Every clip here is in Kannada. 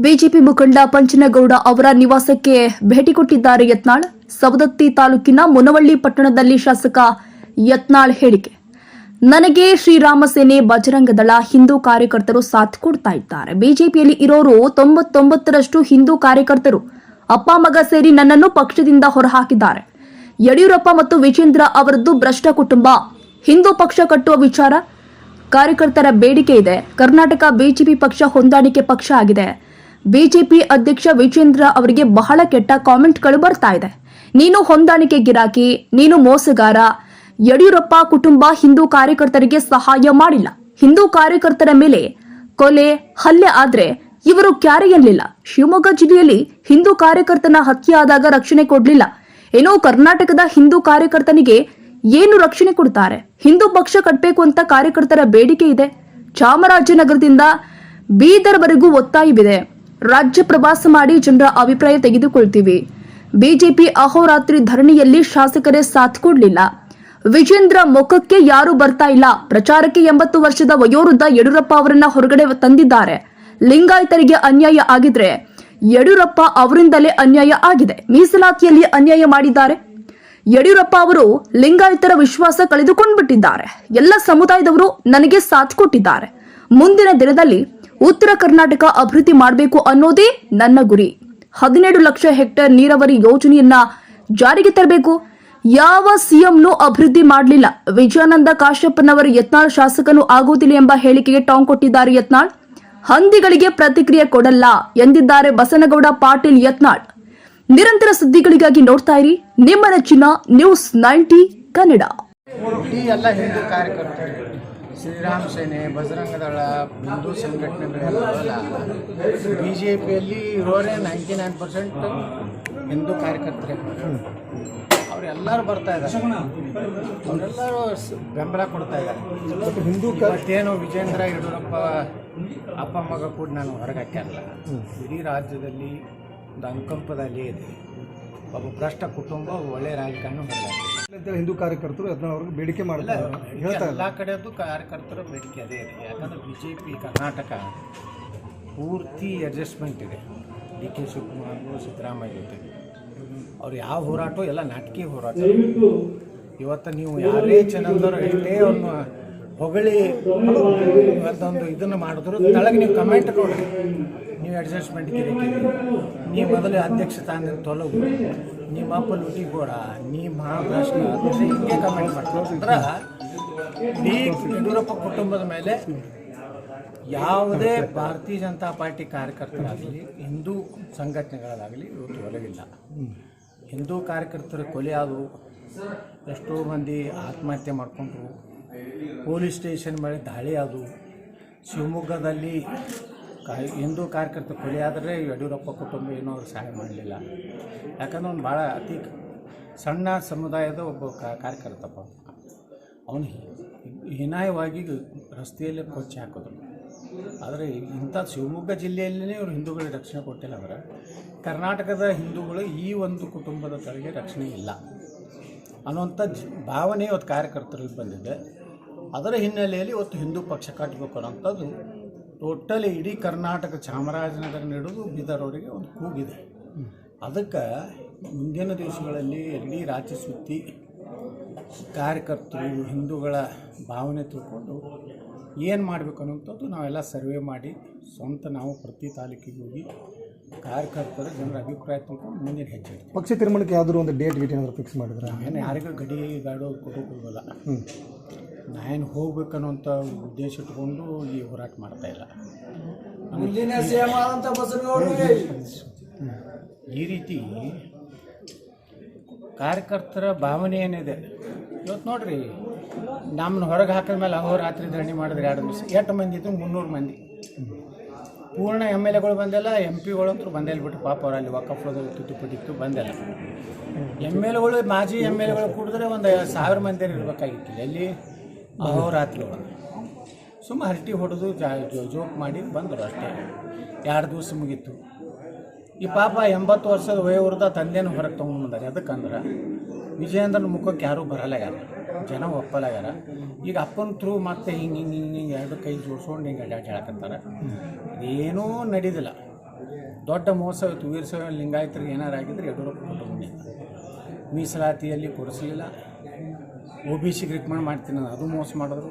ಬಿಜೆಪಿ ಮುಖಂಡ ಪಂಚನಗೌಡ ಅವರ ನಿವಾಸಕ್ಕೆ ಭೇಟಿ ಕೊಟ್ಟಿದ್ದಾರೆ ಯತ್ನಾಳ್. ಸವದತ್ತಿ ತಾಲೂಕಿನ ಮುನವಳ್ಳಿ ಪಟ್ಟಣದಲ್ಲಿ ಶಾಸಕ ಯತ್ನಾಳ್ ಹೇಳಿಕೆ. ನನಗೆ ಶ್ರೀರಾಮ ಸೇನೆ ಬಜರಂಗ ದಳ ಹಿಂದೂ ಕಾರ್ಯಕರ್ತರು ಸಾಥ್ ಕೊಡ್ತಾ ಇದ್ದಾರೆ. ಬಿಜೆಪಿಯಲ್ಲಿ ಇರೋರು ತೊಂಬತ್ತೊಂಬತ್ತರಷ್ಟು ಹಿಂದೂ ಕಾರ್ಯಕರ್ತರು. ಅಪ್ಪ, ಮಗ ಸೇರಿ ನನ್ನನ್ನು ಪಕ್ಷದಿಂದ ಹೊರಹಾಕಿದ್ದಾರೆ. ಯಡಿಯೂರಪ್ಪ ಮತ್ತು ವಿಜೇಂದ್ರ ಅವರದ್ದು ಭ್ರಷ್ಟ ಕುಟುಂಬ. ಹಿಂದೂ ಪಕ್ಷ ಕಟ್ಟುವ ವಿಚಾರ. ಕಾರ್ಯಕರ್ತರ ಬೇಡಿಕೆ ಇದೆ. ಕರ್ನಾಟಕ ಬಿಜೆಪಿ ಪಕ್ಷ ಹೊಂದಾಣಿಕೆ ಪಕ್ಷ ಆಗಿದೆ. ಬಿಜೆಪಿ ಅಧ್ಯಕ್ಷ ವಿಜೇಂದ್ರ ಅವರಿಗೆ ಬಹಳ ಕೆಟ್ಟ ಕಾಮೆಂಟ್ಗಳು ಬರ್ತಾ ಇದೆ. ನೀನು ಹೊಂದಾಣಿಕೆ ಗಿರಾಕಿ, ನೀನು ಮೋಸಗಾರ, ಯಡಿಯೂರಪ್ಪ ಕುಟುಂಬ ಹಿಂದೂ ಕಾರ್ಯಕರ್ತರಿಗೆ ಸಹಾಯ ಮಾಡಿಲ್ಲ. ಹಿಂದೂ ಕಾರ್ಯಕರ್ತರ ಮೇಲೆ ಕೊಲೆ, ಹಲ್ಲೆ ಆದ್ರೆ ಇವರು ಕ್ಯಾರೆ ಎನ್ನಲಿಲ್ಲ ಶಿವಮೊಗ್ಗ ಜಿಲ್ಲೆಯಲ್ಲಿ ಹಿಂದೂ ಕಾರ್ಯಕರ್ತನ ಹತ್ಯೆ ಆದಾಗ ರಕ್ಷಣೆ ಕೊಡಲಿಲ್ಲ. ಏನೋ ಕರ್ನಾಟಕದ ಹಿಂದೂ ಕಾರ್ಯಕರ್ತನಿಗೆ ಏನು ರಕ್ಷಣೆ ಕೊಡ್ತಾರೆ? ಹಿಂದೂ ಪಕ್ಷ ಕಟ್ಟಬೇಕು ಅಂತ ಕಾರ್ಯಕರ್ತರ ಬೇಡಿಕೆ ಇದೆ. ಚಾಮರಾಜನಗರದಿಂದ ಬೀದರ್ವರೆಗೂ ಒತ್ತಾಯವಿದೆ. ರಾಜ್ಯ ಪ್ರವಾಸ ಮಾಡಿ ಜನರ ಅಭಿಪ್ರಾಯ ತೆಗೆದುಕೊಳ್ತೀವಿ. ಬಿಜೆಪಿ ಅಹೋರಾತ್ರಿ ಧರಣಿಯಲ್ಲಿ ಶಾಸಕರೇ ಸಾಥ್ ಕೊಡಲಿಲ್ಲ. ವಿಜೇಂದ್ರ ಮುಖಕ್ಕೆ ಯಾರು ಬರ್ತಾ ಇಲ್ಲ. ಪ್ರಚಾರಕ್ಕೆ ಎಂಬತ್ತು ವರ್ಷದ ವಯೋವೃದ್ಧ ಯಡಿಯೂರಪ್ಪ ಅವರನ್ನ ಹೊರಗಡೆ ತಂದಿದ್ದಾರೆ. ಲಿಂಗಾಯತರಿಗೆ ಅನ್ಯಾಯ ಆಗಿದ್ರೆ ಯಡಿಯೂರಪ್ಪ ಅವರಿಂದಲೇ ಅನ್ಯಾಯ ಆಗಿದೆ. ಮೀಸಲಾತಿಯಲ್ಲಿ ಅನ್ಯಾಯ ಮಾಡಿದ್ದಾರೆ. ಯಡಿಯೂರಪ್ಪ ಅವರು ಲಿಂಗಾಯತರ ವಿಶ್ವಾಸ ಕಳೆದುಕೊಂಡ್ಬಿಟ್ಟಿದ್ದಾರೆ. ಎಲ್ಲ ಸಮುದಾಯದವರು ನನಗೆ ಸಾಥ್ ಕೊಟ್ಟಿದ್ದಾರೆ. ಮುಂದಿನ ದಿನದಲ್ಲಿ ಉತ್ತರ ಕರ್ನಾಟಕ ಅಭಿವೃದ್ಧಿ ಮಾಡಬೇಕು ಅನ್ನೋದೇ ನನ್ನ ಗುರಿ. ಹದಿನೇಳು ಲಕ್ಷ ಹೆಕ್ಟೇರ್ ನೀರಾವರಿ ಯೋಜನೆಯನ್ನ ಜಾರಿಗೆ ತರಬೇಕು. ಯಾವ ಸಿಎಂನೂ ಅಭಿವೃದ್ಧಿ ಮಾಡಲಿಲ್ಲ. ವಿಜಯಾನಂದ ಕಾಶ್ಯಪ್ಪನವರ ಯತ್ನಾಳ್ ಶಾಸಕನು ಆಗುವುದಿಲ್ಲ ಎಂಬ ಹೇಳಿಕೆಗೆ ಟಾಂಗ್ ಕೊಟ್ಟಿದ್ದಾರೆ ಯತ್ನಾಳ್. ಹಂದಿಗಳಿಗೆ ಪ್ರತಿಕ್ರಿಯೆ ಕೊಡಲ್ಲ ಎಂದಿದ್ದಾರೆ ಬಸನಗೌಡ ಪಾಟೀಲ್ ಯತ್ನಾಳ್. ನಿರಂತರ ಸುದ್ದಿಗಳಿಗಾಗಿ ನೋಡ್ತಾ ಇರಿ. ನಿಮ್ಮ ನೆಚ್ಚಿನ ನ್ಯೂಸ್ ನೈಂಟಿ ಕನ್ನಡ. ಶ್ರೀರಾಮ್ ಸೇನೆ, ಬಜರಂಗ ದಳ, ಹಿಂದೂ ಸಂಘಟನೆಗಳೆಲ್ಲ ಬಿ ಜೆ ಪಿಯಲ್ಲಿ ಇರೋರೇ ನೈಂಟಿ ನೈನ್ ಪರ್ಸೆಂಟ್ ಹಿಂದೂ ಕಾರ್ಯಕರ್ತರೇ. ಅವರೆಲ್ಲರೂ ಬರ್ತಾ ಇದ್ದಾರೆ. ಅವರೆಲ್ಲರೂ ಬೆಂಬಲ ಕೊಡ್ತಾ ಇದ್ದಾರೆ. ಹಿಂದೂ ಮತ್ತೇನು ವಿಜೇಂದ್ರ ಯಡಿಯೂರಪ್ಪ ಅಪ್ಪ ಮಗ ಕೂಡ ನಾನು ಹೊರಗೆ ಹಾಕ್ಯಾರಲ್ಲ. ಇಡೀ ರಾಜ್ಯದಲ್ಲಿ ಒಂದು ಅನುಕಂಪದಲ್ಲಿ ಇದೆ. ಒಬ್ಬ ಭ್ರಷ್ಟ ಕುಟುಂಬ ಒಳ್ಳೆಯ ರಾಜಕಾರಣ ಹೊರಗೆ ಅಂತೇಳಿ ಹಿಂದೂ ಕಾರ್ಯಕರ್ತರು ಅದನ್ನ ಅವ್ರಿಗೆ ಬೇಡಿಕೆ ಮಾಡಲ್ಲ ಹೇಳ್ತಾರೆ ಹೇಳ್ತಾ ಎಲ್ಲ ಕಡೆಯದ್ದು ಕಾರ್ಯಕರ್ತರ ಬೇಡಿಕೆ ಅದೇ ಇದೆ. ಯಾಕಂದ್ರೆ ಬಿ ಜೆ ಪಿ ಕರ್ನಾಟಕ ಪೂರ್ತಿ ಅಡ್ಜಸ್ಟ್ಮೆಂಟ್ ಇದೆ. ಡಿ ಕೆ ಶಿವಕುಮಾರ್ ಸಿದ್ದರಾಮಯ್ಯ ಜೊತೆ. ಅವ್ರು ಯಾವ ಹೋರಾಟ ಎಲ್ಲ ನಾಟಕೀಯ ಹೋರಾಟ. ಇವತ್ತು ನೀವು ಯಾರೇ ಚೆನ್ನಂದರು ಎಷ್ಟೇ ಅವ್ರನ್ನ ಹೊಗಳಿ ಅದೊಂದು ಇದನ್ನು ಮಾಡಿದ್ರು ತಳಗೆ ನೀವು ಕಮೆಂಟ್ ಕೊಡ್ರಿ ನೀವು ಅಡ್ಜಸ್ಟ್ಮೆಂಟ್ ಕಿರಿಕಿರಿ ನೀವು ಮೊದಲು ಅಧ್ಯಕ್ಷ ಸ್ಥಾನದಿಂದ ತೊಲಗು. ನಿಮ್ಮ ಅಪ್ಪ ಲುಟಿ ಗೋಡ ನೀ ಹಿಂಗೆ ಕಮೆಂಟ್ ಮಾಡ್ತಾರೆ. ಇಡೀ ಯಡಿಯೂರಪ್ಪ ಕುಟುಂಬದ ಮೇಲೆ ಯಾವುದೇ ಭಾರತೀಯ ಜನತಾ ಪಾರ್ಟಿ ಕಾರ್ಯಕರ್ತರಾಗಲಿ, ಹಿಂದೂ ಸಂಘಟನೆಗಳಾಗಲಿ ಇವತ್ತು ಒಲವಿಲ್ಲ. ಹಿಂದೂ ಕಾರ್ಯಕರ್ತರ ಕೊಲೆ ಆದವು. ಎಷ್ಟೋ ಮಂದಿ ಆತ್ಮಹತ್ಯೆ ಮಾಡಿಕೊಂಡ್ರು. ಪೊಲೀಸ್ ಸ್ಟೇಷನ್ ಮೇಲೆ ದಾಳಿ ಆದವು. ಶಿವಮೊಗ್ಗದಲ್ಲಿ ಹಿಂದೂ ಕಾರ್ಯಕರ್ತ ಕೊಲೆ ಆದರೆ ಯಡಿಯೂರಪ್ಪ ಕುಟುಂಬ ಏನೂ ಅವ್ರು ಸಹಾಯ ಮಾಡಲಿಲ್ಲ. ಯಾಕಂದ್ರೆ ಅವ್ನು ಭಾಳ ಅತಿ ಸಣ್ಣ ಸಮುದಾಯದ ಒಬ್ಬ ಕಾರ್ಯಕರ್ತಪ್ಪ ಅವನು. ಹೀನಾಯವಾಗಿ ರಸ್ತೆಯಲ್ಲೇ ಕೊಚ್ಚಿ ಹಾಕಿದ್ರು. ಆದರೆ ಇಂಥ ಶಿವಮೊಗ್ಗ ಜಿಲ್ಲೆಯಲ್ಲೇ ಇವರು ಹಿಂದೂಗಳಿಗೆ ರಕ್ಷಣೆ ಕೊಟ್ಟಿಲ್ಲ ಅವರ ಕರ್ನಾಟಕದ ಹಿಂದೂಗಳು ಈ ಒಂದು ಕುಟುಂಬದ ತಳಿಗೆ ರಕ್ಷಣೆ ಇಲ್ಲ. ಅನ್ನುವಂಥ ಭಾವನೆ ಇವತ್ತು ಕಾರ್ಯಕರ್ತರಿಗೆ ಬಂದಿದೆ. ಅದರ ಹಿನ್ನೆಲೆಯಲ್ಲಿ ಇವತ್ತು ಹಿಂದೂ ಪಕ್ಷ ಕಟ್ಟಬೇಕು ಅನ್ನೋಂಥದ್ದು ಟೋಟಲಿ ಇಡೀ ಕರ್ನಾಟಕ ಚಾಮರಾಜನಗರ ಹಿಡಿದು ಬೀದರ್ವರೆಗೆ ಒಂದು ಕೂಗಿದೆ. ಅದಕ್ಕೆ ಮುಂದಿನ ದಿವಸಗಳಲ್ಲಿ ಇಡೀ ರಾಜ್ಯ ಸುತ್ತಿ ಕಾರ್ಯಕರ್ತರು ಹಿಂದೂಗಳ ಭಾವನೆ ತಿಳ್ಕೊಂಡು ಏನು ಮಾಡಬೇಕು ಅನ್ನೋಂಥದ್ದು ನಾವೆಲ್ಲ ಸರ್ವೆ ಮಾಡಿ ಸ್ವಂತ ನಾವು ಪ್ರತಿ ತಾಲೂಕಿಗೆ ಹೋಗಿ ಕಾರ್ಯಕರ್ತರ ಜನರ ಅಭಿಪ್ರಾಯ ತಿಳ್ಕೊಂಡು ಮುಂದಿನ ಹೆಜ್ಜೆ ಪಕ್ಷ ತೀರ್ಮಾನಕ್ಕೆ ಯಾವ್ದಾದ್ರು ಒಂದು ಡೇಟ್ ಗೀಟ್ ಏನಾದರೂ ಫಿಕ್ಸ್ ಮಾಡಿದ್ರೆ? ಏನು ಯಾರಿಗೂ ಗಡಿ ಗಾಡೋ ಕೊಡೋಕ್ಕೋಗಲ್ಲ ಹ್ಞೂ ನಾನು ಹೋಗ್ಬೇಕನ್ನುವಂಥ ಉದ್ದೇಶ ಇಟ್ಕೊಂಡು ಈ ಹೋರಾಟ ಮಾಡ್ತಾ ಇಲ್ಲ. ಈ ರೀತಿ ಕಾರ್ಯಕರ್ತರ ಭಾವನೆ ಏನಿದೆ? ಇವತ್ತು ನೋಡ್ರಿ ನಮ್ಮನ್ನ ಹೊರಗೆ ಹಾಕಿದ ಮೇಲೆ ಅಹೋರಾತ್ರಿ ಧರಣಿ ಮಾಡಿದ್ರೆ ಎರಡು ದಿವಸ ಎಷ್ಟು ಮಂದಿ ಇತ್ತು ಮುನ್ನೂರು ಮಂದಿ. ಪೂರ್ಣ ಎಂ ಎಲ್ ಎಗಳು ಬಂದಿಲ್ಲ ಎಂ ಅಂತೂ ಬಂದೇ ಇಲ್ಬಿಟ್ಟು ಪಾಪ ಅವ್ರು ಅಲ್ಲಿ ವಕಫ್ಲದಲ್ಲಿ ತುಟಿಪಟ್ಟಿತ್ತು ಬಂದಿಲ್ಲ. ಎಂ ಎಲ್ ಎಗಳು ಮಾಜಿ ಎಂ ಎಲ್ ಎಗಳು ಕುಡಿದ್ರೆ ಒಂದು ಸಾವಿರ ಮಂದಿ ಇರಬೇಕಾಗಿತ್ತು ಎಲ್ಲಿ ಅಹೋರಾತ್ರಿ ಒಳಗೆ. ಸುಮ್ಮ ಹರಟಿ ಹೊಡೆದು ಜೋಕ್ ಮಾಡಿ ಬಂದರು ಅಷ್ಟೇ. ಎರಡು ದಿವಸ ಮುಗೀತು. ಈ ಪಾಪ ಎಂಬತ್ತು ವರ್ಷದ ವಯೋವೃದ್ಧ ತಂದೆನ ಹೊರಗೆ ತೊಗೊಂಡ್ಬಂದಾರೆ ಅದಕ್ಕಂದ್ರೆ ವಿಜಯೇಂದ್ರನ ಮುಖಕ್ಕೆ ಯಾರೂ ಬರಲಾಗ್ಯಾರ ಜನ ಒಪ್ಪಲಾಗ್ಯಾರ ಈಗ ಅಪ್ಪನ ಥ್ರೂ ಮತ್ತೆ ಹಿಂಗೆ ಹಿಂಗೆ ಹಿಂಗೆ ಹಿಂಗೆ ಎರಡು ಕೈ ಜೋಡ್ಸ್ಕೊಂಡು ಹಿಂಗೆ ಅಡ್ಡಾಡಿ ಹೇಳಕತ್ತಾರೆ ಏನೂ ನಡೀದಿಲ್ಲ. ದೊಡ್ಡ ಮೋಸ ವೀರಶೈವ ಲಿಂಗಾಯತರಿಗೆ ಏನಾರು ಆಗಿದ್ರೆ ಯಡಿಯೂರಪ್ಪ ಕುಟುಂಬದಿಂದ ಮೀಸಲಾತಿಯಲ್ಲಿ ಕೊಡಿಸಲಿಲ್ಲ. ಒ ಬಿ ಸಿಗೆ ರಿಕಮೆಂಡ್ ಮಾಡ್ತೀನಿ ಅದು ಮೋಸ ಮಾಡಿದ್ರು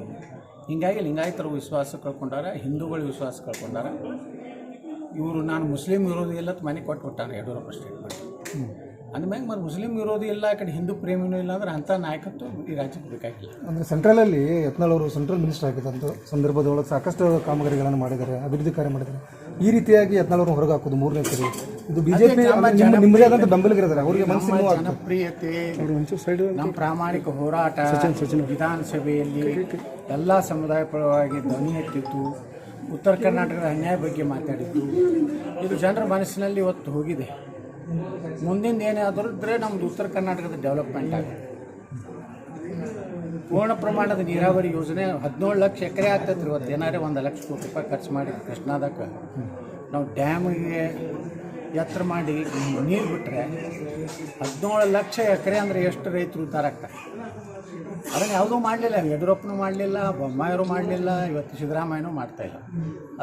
ಹಿಂಗಾಗಿ ಲಿಂಗಾಯತರು ವಿಶ್ವಾಸ ಕಳ್ಕೊಂಡಾರ, ಹಿಂದೂಗಳು ವಿಶ್ವಾಸ ಕಳ್ಕೊಂಡಾರ. ಇವರು ನಾನು ಮುಸ್ಲಿಂ ವಿರೋಧಿ ಅಂತ ಮನೆ ಕೊಟ್ಟು ಕೊಟ್ಟಾನೆ ಯಡಿಯೂರಪ್ಪ ಸ್ಟೇಟ್ಮೆಂಟ್. ಅಂದಮ್ಯಾಗ ಮತ್ತು ಮುಸ್ಲಿಂ ವಿರೋಧಿ ಇಲ್ಲ, ಆ ಕಡೆ ಹಿಂದೂ ಪ್ರೇಮಿನೂ ಇಲ್ಲ ಅಂದ್ರೆ ಅಂಥ ನಾಯಕತ್ವ ಈ ರಾಜ್ಯಕ್ಕೆ ಬೇಕಾಗಿಲ್ಲ. ಅಂದರೆ ಸೆಂಟ್ರಲಲ್ಲಿ ಯತ್ನಾಳ್ ಅವರು ಸೆಂಟ್ರಲ್ ಮಿನಿಸ್ಟರ್ ಆಗಿದ್ದಂಥ ಸಂದರ್ಭದೊಳಗೆ ಸಾಕಷ್ಟು ಕಾಮಗಾರಿಗಳನ್ನು ಮಾಡಿದ್ದಾರೆ, ಅಭಿವೃದ್ಧಿ ಕಾರ್ಯ ಮಾಡಿದ್ದಾರೆ. ಈ ರೀತಿಯಾಗಿ ಯತ್ನಾಳವ್ರನ್ನ ಹೊರಗಾಕೋದು ಹೊರಗೆ ಹಾಕೋದು ಮೂರನೇ ಸರಿ ಇದು ಬಿಜೆಪಿ ನಿಮ್ಮದೇ ಆದಂತ ಬೆಂಬಲಿಗರಿದ್ದಾರೆ. ಅವರಿಗೆ ಮನಸ್ಸಿನ ನಮ್ಮ ನೋವು ಆಗ್ತದೆ. ಜನಪ್ರಿಯತೆ ನಮ್ಮ ಪ್ರಾಮಾಣಿಕ ಹೋರಾಟ ವಿಧಾನಸಭೆಯಲ್ಲಿ ಎಲ್ಲ ಸಮುದಾಯ ಪರವಾಗಿ ಧ್ವನಿ ಎತ್ತಿತ್ತು. ಉತ್ತರ ಕರ್ನಾಟಕದ ಅನ್ಯಾಯ ಬಗ್ಗೆ ಮಾತಾಡಿದ್ದು. ಇದು ಜನರ ಮನಸ್ಸಿನಲ್ಲಿ ಇವತ್ತು ಹೋಗಿದೆ. ಮುಂದಿನ ಏನಾದರೂ ಇದ್ರೆ ನಮ್ದು ಉತ್ತರ ಕರ್ನಾಟಕದ ಡೆವಲಪ್ಮೆಂಟ್ ಆಗುತ್ತೆ. ಪೂರ್ಣ ಪ್ರಮಾಣದ ನೀರಾವರಿ ಯೋಜನೆ ಹದಿನೇಳು ಲಕ್ಷ ಎಕರೆ ಆಗ್ತೈತೆ ಇವತ್ತು ಏನಾರೇ ಒಂದು ಲಕ್ಷ ಕೋಟಿ ರೂಪಾಯಿ ಖರ್ಚು ಮಾಡಿ ಕೃಷ್ಣಾದಕ್ಕೆ. ನಾವು ಡ್ಯಾಮಿಗೆ ಎತ್ತರ ಮಾಡಿ ನೀರು ಬಿಟ್ಟರೆ ಹದಿನೇಳು ಲಕ್ಷ ಎಕರೆ ಅಂದರೆ ಎಷ್ಟು ರೈತರು ಉದ್ದಾರ ಆಗ್ತಾರೆ. ಅದನ್ನು ಯಾವುದೂ ಮಾಡಲಿಲ್ಲ, ಯಡಿಯೂರಪ್ಪನೂ ಮಾಡಲಿಲ್ಲ ಬೊಮ್ಮಾಯರು ಮಾಡಲಿಲ್ಲ, ಇವತ್ತು ಸಿದ್ದರಾಮಯ್ಯನೂ ಮಾಡ್ತಾಯಿಲ್ಲ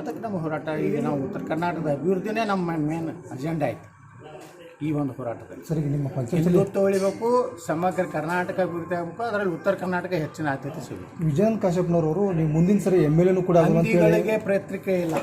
ಅದಕ್ಕೆ ನಮ್ಮ ಹೋರಾಟ, ಈಗ ನಾವು ಉತ್ತರ ಕರ್ನಾಟಕದ ಅಭಿವೃದ್ಧಿನೇ ನಮ್ಮ ಮೇನ್ ಅಜೆಂಡಾ ಆಯ್ತು. ಈ ಒಂದು ಹೋರಾಟದಲ್ಲಿ. ಸರಿ ನಿಮ್ಮ ಪಂಚಾಯತ್ ಹಿಂದುತ್ವ ಉಳಿಬೇಕು ಸಮಗ್ರ ಕರ್ನಾಟಕ ಅಭಿವೃದ್ಧಿ ಆಗಬೇಕು ಅದರಲ್ಲಿ ಉತ್ತರ ಕರ್ನಾಟಕ ಹೆಚ್ಚಿನ ಆದ್ಯತೆ ಸಿಗುತ್ತೆ. ವಿಜಯನ್ ಕಾಶ್ಯಪ್ನವರು ನೀವು ಮುಂದಿನ ಸರಿ ಎಂ ಎಲ್ ಎನೂ ಕೂಡ ಪ್ರಯತ್ನಕ್ಕೆ ಇಲ್ಲ.